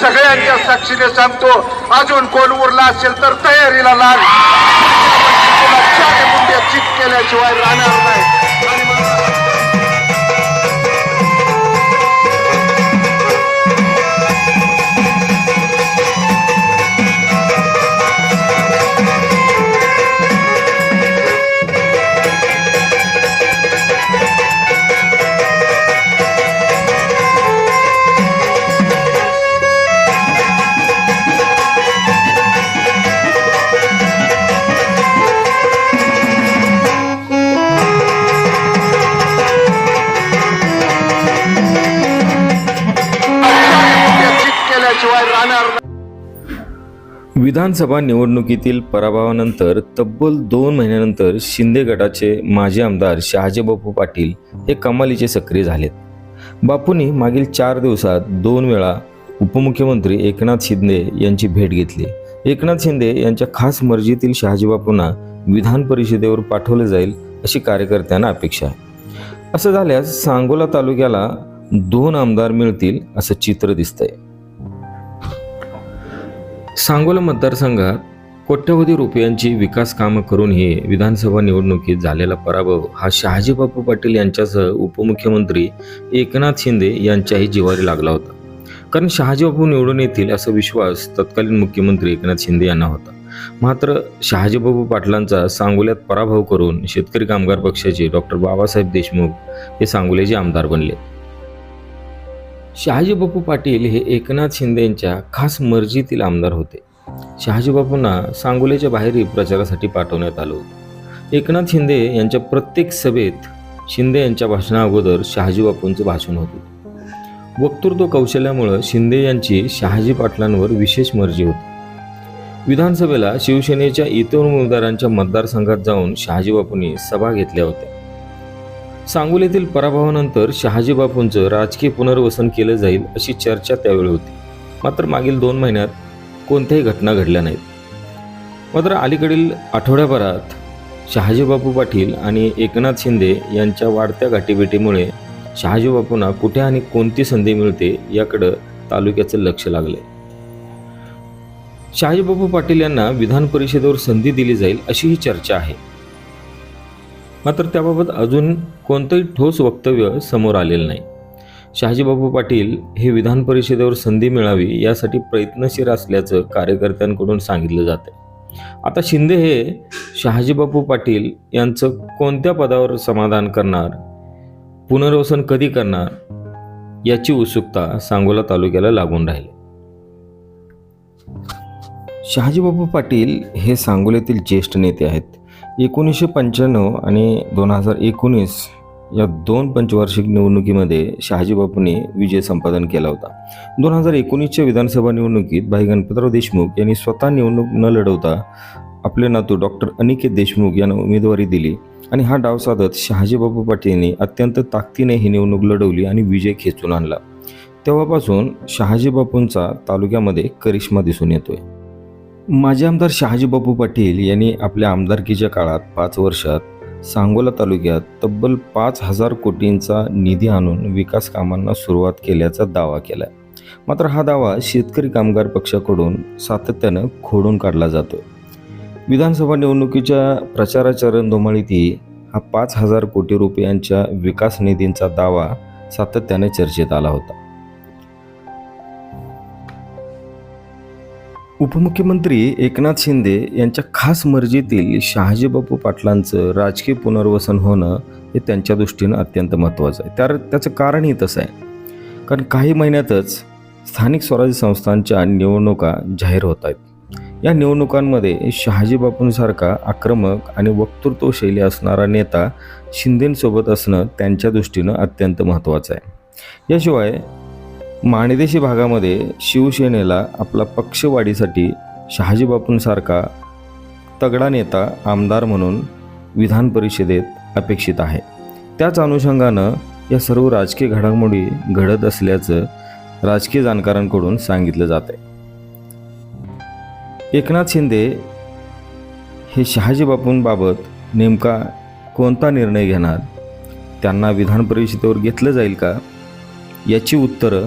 सगळ्यांच्या साक्षीने सांगतो अजून कोण उरला असेल तर तयारीला लाग. चार मुंड्या चित केल्याशिवाय राहणार नाही. विधानसभा निवडणुकीतील पराभवानंतर तब्बल दोन महिन्यानंतर शिंदे गटाचे माजी आमदार शहाजी बापू पाटील हे कमालीचे सक्रिय झालेत. बापूंनी मागील चार दिवसात दोन वेळा उपमुख्यमंत्री एकनाथ शिंदे यांची भेट घेतली. एकनाथ शिंदे यांच्या खास मर्जीतील शहाजी बापूंना विधान परिषदेवर पाठवले जाईल अशी कार्यकर्त्यांना अपेक्षा आहे. असं झाल्यास सांगोला तालुक्याला दोन आमदार मिळतील असं चित्र दिसतंय. सांगोला मतदारसंघात कोट्यवधी रुपयांची विकास कामं करूनही विधानसभा निवडणुकीत झालेला पराभव हा शहाजी बापू पाटील यांच्यासह उपमुख्यमंत्री एकनाथ शिंदे यांच्याही जिवारी लागला होता. कारण शहाजीबापू निवडून येतील असा विश्वास तत्कालीन मुख्यमंत्री एकनाथ शिंदे यांना होता. मात्र शहाजीबाबू पाटलांचा सांगोल्यात पराभव करून शेतकरी कामगार पक्षाचे डॉक्टर बाबासाहेब देशमुख हे सांगोल्याचे आमदार बनले. शहाजीबापू पाटील हे एकनाथ शिंदे यांच्या खास मर्जीतील आमदार होते. शहाजीबापूंना सांगोलीच्या बाहेरी बाहेरही प्रचारासाठी पाठवण्यात आलं होतं. एकनाथ शिंदे यांच्या प्रत्येक सभेत शिंदे यांच्या भाषणाअगोदर शहाजीबापूंचं भाषण होते. वक्तृत्व कौशल्यामुळं शिंदे यांची शहाजी पाटलांवर विशेष मर्जी होती. विधानसभेला शिवसेनेच्या इतर उमेदवारांच्या मतदारसंघात जाऊन शहाजीबापूंनी सभा घेतल्या होत्या. सांगोलीतील पराभवानंतर शहाजी बापूंचं राजकीय पुनर्वसन केलं जाईल अशी चर्चा त्यावेळी होती. मात्र मागील दोन महिन्यात कोणत्याही घटना घडल्या नाहीत. मात्र अलीकडील आठवड्याभरात शहाजीबापू पाटील आणि एकनाथ शिंदे यांच्या वाढत्या गाठीभेटीमुळे शहाजीबापूंना कुठे आणि कोणती संधी मिळते याकडं तालुक्याचं लक्ष लागले. शहाजीबापू पाटील यांना विधान परिषदेवर संधी दिली जाईल अशी ही चर्चा आहे. मात्र त्याबाबत अजून कोणतंही ठोस वक्तव्य समोर आलेलं नाही. शहाजीबाबू पाटील हे विधान परिषदेवर संधी मिळावी यासाठी प्रयत्नशील असल्याचं कार्यकर्त्यांकडून सांगितलं जातं आता शिंदे हे शहाजीबापू पाटील यांचं कोणत्या पदावर समाधान करणार पुनर्वसन कधी करणार याची उत्सुकता सांगोला तालुक्याला लागून राहिली. शहाजीबाबू पाटील हे सांगोल्यातील ज्येष्ठ नेते आहेत. एकोणीसशे पंच्याण्णव आणि दोन हजार एकोणीस या दोन पंचवार्षिक निवडणुकीमध्ये शहाजीबापूंनी विजय संपादन केला होता. दोन हजार एकोणीसच्या विधानसभा निवडणुकीत भाई गणपतराव देशमुख यांनी स्वतः निवडणूक न लढवता आपले नातू डॉक्टर अनिकेत देशमुख यांना उमेदवारी दिली आणि हा डाव साधत शहाजीबापू पाटील यांनी अत्यंत ताकदीने ही निवडणूक लढवली आणि विजय खेचून आणला. तेव्हापासून शहाजीबापूंचा तालुक्यामध्ये करिश्मा दिसून येतोय. माजी आमदार शहाजीबापू पाटील यांनी आपल्या आमदारकीच्या काळात पाच वर्षात सांगोला तालुक्यात तब्बल पाच हजार कोटींचा निधी आणून विकास कामांना सुरुवात केल्याचा दावा केला मात्र हा दावा शेतकरी कामगार पक्षाकडून सातत्यानं खोडून काढला जातो विधानसभा निवडणुकीच्या प्रचाराच्या रणधुमाळीतही हा पाच हजार कोटी रुपयांच्या विकास निधींचा दावा सातत्याने चर्चेत आला होता. उपमुख्यमंत्री एकनाथ शिंदे यांच्या खास मर्जीतील शहाजीबापू पाटलांचं राजकीय पुनर्वसन होणं हे त्यांच्या दृष्टीनं अत्यंत महत्त्वाचं आहे. त्या त्याचं कारणही तसं आहे. कारण काही महिन्यातच स्थानिक स्वराज्य संस्थांच्या निवडणुका जाहीर होत आहेत. या निवडणुकांमध्ये शहाजीबापूंसारखा आक्रमक आणि वक्तृत्वशैली असणारा नेता शिंदेंसोबत असणं त्यांच्या दृष्टीनं अत्यंत महत्त्वाचं आहे. याशिवाय माणदेशी भागामध्ये शिवसेनेला आपला पक्षवाढीसाठी शहाजीबापूंसारखा तगडा नेता आमदार म्हणून विधान परिषदेत अपेक्षित आहे. त्याच अनुषंगानं या सर्व राजकीय घडामोडी घडत असल्याचं राजकीय जाणकारांकडून सांगितलं जात आहे एकनाथ शिंदे हे शहाजीबापूंबाबत नेमका कोणता निर्णय घेणार? त्यांना विधान परिषदेवर घेतलं जाईल का? याची उत्तरं